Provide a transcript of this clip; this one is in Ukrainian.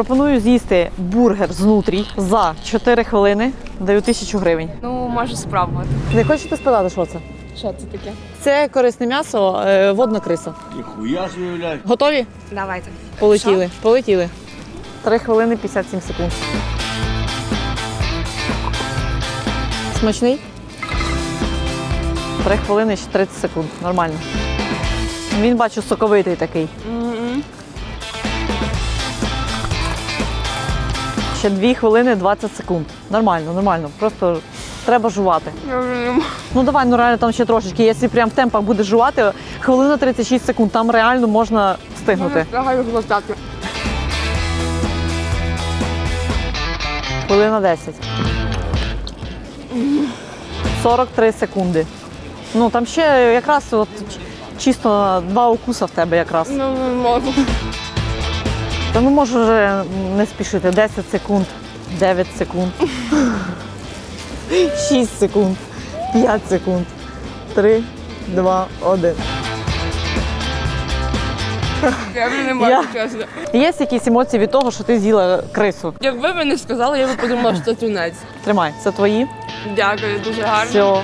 Пропоную з'їсти бургер знутрі за 4 хвилини. Даю тисячу гривень. Ну, можу спробувати. Не хочете спитати, що це? Що це таке? Це корисне м'ясо, е, водна криса. Ніхуя блядь. Готові? Давайте. Полетіли. Полетіли. 3 хвилини 57 секунд. Смачний? 3 хвилини 30 секунд. Нормально. Він бачу соковитий такий. Ще 2 хвилини 20 секунд. Нормально, нормально. Просто треба жувати. Я вже не можу. Ну давай, ну реально там ще трошечки. Якщо прям в темпах будеш жувати, хвилина 36 секунд, там реально можна встигнути. Глотати. Хвилина 10. 43 секунди. Ну там ще якраз от чисто два укуса в тебе якраз. Ну, не можу. Та ну можеш вже не спішити. 10 секунд, 9 секунд, 6 секунд, 5 секунд, 3, 2, 1. Я вже не можу, Я- чесно. Є якісь емоції від того, що ти з'їла крису? Якби ви не сказали, я б подумала, що це тунець. Тримай, це твої. Дякую, дуже гарно. Все,